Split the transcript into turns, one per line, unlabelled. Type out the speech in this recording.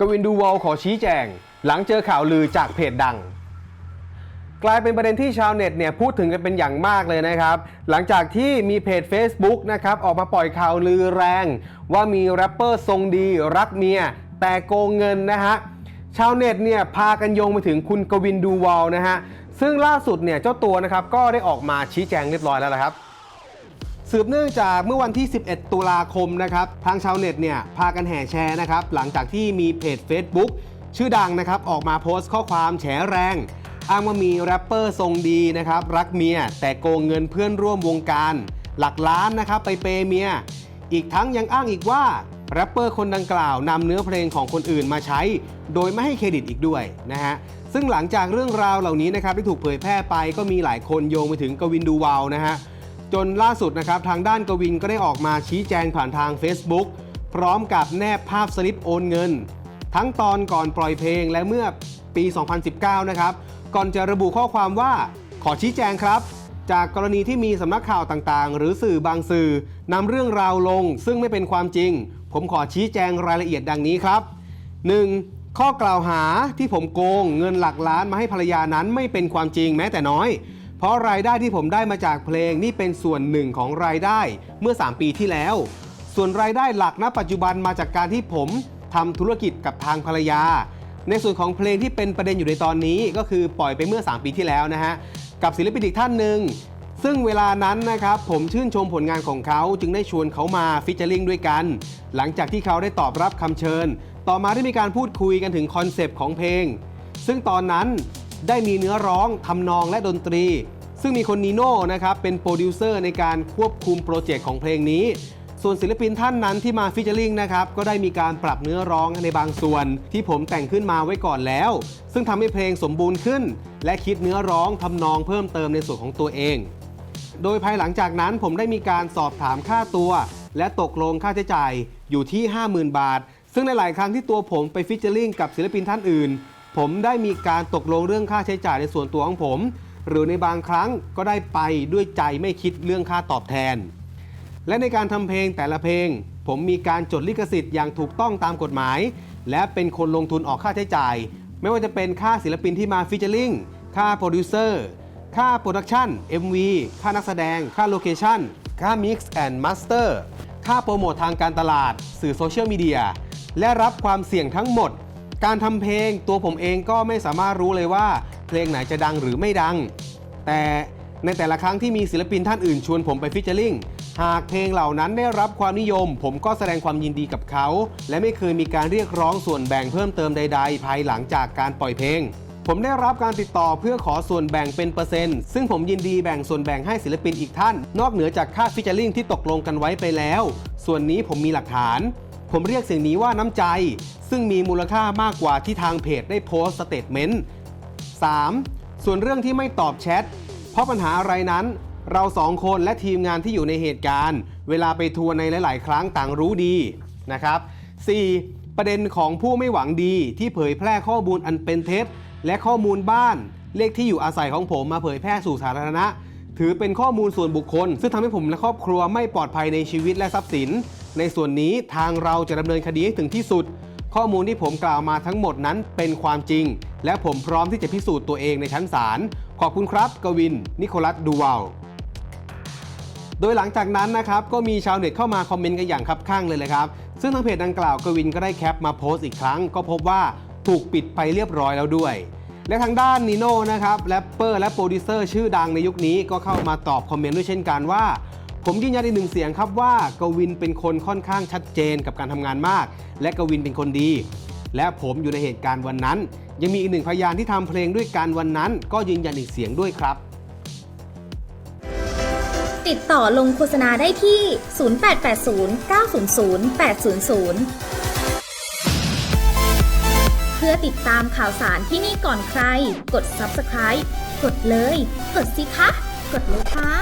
กวินดูวอลขอชี้แจง หลังเจอข่าวลือจากเพจดัง กลายเป็นประเด็นที่ชาวเน็ตเนี่ยพูดถึงกันเป็นอย่างมากเลยนะครับ หลังจากที่มีเพจ Facebook นะครับออกมาปล่อยข่าวลือแรง ว่ามีแรปเปอร์ทรงดีรักเมีย แต่โกงเงินนะฮะชาวเน็ตเนี่ยพากันโยงไปถึงคุณกวินดูวอลนะฮะซึ่งล่าสุดเนี่ยเจ้าตัวนะครับก็ได้ออกมาชี้แจงเรียบร้อยแล้วละครับ สืบเนื่องจากเมื่อวันที่ 11 ตุลาคมนะครับ ทางชาวเน็ตเนี่ยพากันแห่แชร์นะครับ หลังจากที่มีเพจ Facebook ชื่อดังนะครับ ออกมาโพสต์ข้อความแฉแรง อ้างว่ามีแรปเปอร์ทรงดีนะครับ รักเมีย แต่โกงเงินเพื่อนร่วมวงการ หลักล้านนะครับ ไปเปเมีย อีกทั้งยังอ้างอีกว่าแรปเปอร์คนดังกล่าวนำเนื้อเพลงของคนอื่นมาใช้ โดยไม่ให้เครดิตอีกด้วยนะฮะซึ่งหลังจากเรื่องราวเหล่านี้นะครับที่ถูกเผยแพร่ไปก็มีหลายคนโยงไปถึงกวินดูวาวนะฮะ จนล่าสุดนะครับทางด้านกวินก็ได้ออกมาชี้แจงผ่านทาง Facebook พร้อมกับแนบภาพสลิปโอนเงิน ทั้งตอนก่อนปล่อยเพลงและเมื่อปี 2019 นะครับ ก่อนจะระบุข้อความว่าขอชี้แจงครับ จากกรณีที่มีสำนักข่าวต่างๆ หรือสื่อบางสื่อนำเรื่องราวลง ซึ่งไม่เป็นความจริง ผมขอชี้แจงรายละเอียดดังนี้ครับ 1. ข้อกล่าวหาที่ผมโกงเงินหลักล้านมาให้ภรรยานั้นไม่เป็นความจริงแม้แต่น้อย เพราะรายได้ที่ผมได้มาจากเพลงนี่เป็นส่วนหนึ่งของรายได้เมื่อ 3 ปีที่แล้ว ส่วนรายได้หลักณปัจจุบันมาจากการที่ผมทำธุรกิจกับทางภรรยา ในส่วนของเพลงที่เป็นประเด็นอยู่ในตอนนี้ก็คือปล่อยไปเมื่อ 3 ปีที่แล้วนะฮะกับศิลปินอีกท่านหนึ่งซึ่งเวลานั้นนะครับผมชื่นชมผลงานของเขาจึงได้ชวนเขามาฟิชเจอร์ลิงด้วยกัน หลังจากที่เขาได้ตอบรับคำเชิญ ต่อมาได้มีการพูดคุยกันถึงคอนเซปต์ของเพลง ซึ่งตอนนั้น ได้มีเนื้อร้องทำนองและดนตรี ซึ่งมีคนนีโน่นะครับเป็นโปรดิวเซอร์ในการควบคุมโปรเจกต์ของเพลงนี้ ส่วนศิลปินท่านนั้นที่มาฟิชเจอริงนะครับก็ได้มีการปรับเนื้อร้องในบางส่วน ที่ผมแต่งขึ้นมาไว้ก่อนแล้ว ซึ่งทำให้เพลงสมบูรณ์ขึ้น และคิดเนื้อร้องทำนองเพิ่มเติมในส่วนของตัวเอง โดยภายหลังจากนั้นผมได้มีการสอบถามค่าตัว และตกลงค่าใช้จ่ายอยู่ที่ 50,000 บาทซึ่งในหลายครั้งที่ตัวผมไปฟิชเจอริงกับศิลปินท่านอื่น ผมได้มีการตกลงเรื่องค่าใช้จ่ายในส่วนตัวของผม หรือในบางครั้งก็ได้ไปด้วยใจไม่คิดเรื่องค่าตอบแทน และในการทำเพลงแต่ละเพลง ผมมีการจดลิขสิทธิ์อย่างถูกต้องตามกฎหมาย และเป็นคนลงทุนออกค่าใช้จ่าย ไม่ว่าจะเป็นค่าศิลปินที่มาฟิชเจอร์ลิงค่าโปรดิวเซอร์ค่าโปรดักชัน MV ค่านักแสดง ค่าโลเคชันค่า Mix and Master ค่าโปรโมททางการตลาด สื่อโซเชียลมีเดีย และรับความเสี่ยงทั้งหมด การทำเพลงตัวผมเองก็ไม่สามารถรู้เลยว่า เพลงไหนจะดังหรือไม่ดัง แต่ในแต่ละครั้งที่มีศิลปินท่านอื่นชวนผมไปฟิชเจอร์ลิงหากเพลงเหล่านั้นได้รับความนิยม ผมก็แสดงความยินดีกับเขา และไม่เคยมีการเรียกร้องส่วนแบ่งเพิ่มเติมใด ๆ ภายหลังจากการปล่อยเพลง ผมได้รับการติดต่อเพื่อขอส่วนแบ่งเป็นเปอร์เซ็นต์ซึ่งผมยินดีแบ่งส่วนแบ่งให้ศิลปินอีกท่าน นอกเหนือจากค่าฟิชเจอร์ลิงที่ตกลงกันไว้ไปแล้ว ส่วนนี้ผมมีหลักฐาน ผมเรียกสิ่งนี้ว่าน้ำใจ ซึ่งมีมูลค่ามากกว่าที่ทางเพจได้โพสต์สเตทเมนต์ 3. ส่วนเรื่องที่ไม่ตอบแชท เพราะปัญหาอะไรนั้น เราสองคนและทีมงานที่อยู่ในเหตุการณ์ เวลาไปทัวร์ในหลาย ๆ ครั้งต่างรู้ดีนะครับ 4. ประเด็นของผู้ไม่หวังดีที่เผยแพร่ข้อมูลอันเป็นเท็จ และข้อมูลบ้านเลขที่อยู่อาศัยของผมมาเผยแพร่สู่สาธารณะ ถือเป็นข้อมูลส่วนบุคคล ซึ่งทำให้ผมและครอบครัวไม่ปลอดภัยในชีวิตและทรัพย์สิน ในส่วนนี้ทางเราจะดำเนินคดีให้ถึงที่สุด ข้อมูลที่ผมกล่าวมาทั้งหมดนั้นเป็นความจริง และผมพร้อมที่จะพิสูจน์ตัวเองในชั้นศาลขอบคุณครับ กวิน นิโคลัสดูวาลโดยหลังจากนั้นนะครับก็มีชาวเน็ตเข้ามาคอมเมนต์กันอย่างคับข้างเลยเลยครับ ซึ่งทางเพจดังกล่าวกวินก็ได้แคปมาโพสต์อีกครั้ง ก็พบว่าถูกปิดไปเรียบร้อยแล้วด้วย และทางด้านนีโน่นะครับแรปเปอร์และโปรดิวเซอร์ชื่อดังในยุคนี้ก็เข้ามาตอบคอมเมนต์ด้วยเช่นกันว่า ผมยืนยันอีกหนึ่งเสียงครับว่ากวินเป็นคนค่อนข้างชัดเจนกับการทำงานมาก และกวินเป็นคนดี และผมอยู่ในเหตุการณ์วันนั้น ยังมีอีกหนึ่งพยานที่ทำเพลงด้วยกันวันนั้น ก็ยืนยันอีกเสียงด้วยครับ
ติดต่อลงโฆษณาได้ที่ 0880 900 800เพื่อติดตามข่าวสารที่นี่ก่อนใคร กด subscribe กดเลย กดสิคะ กดเลยค่ะ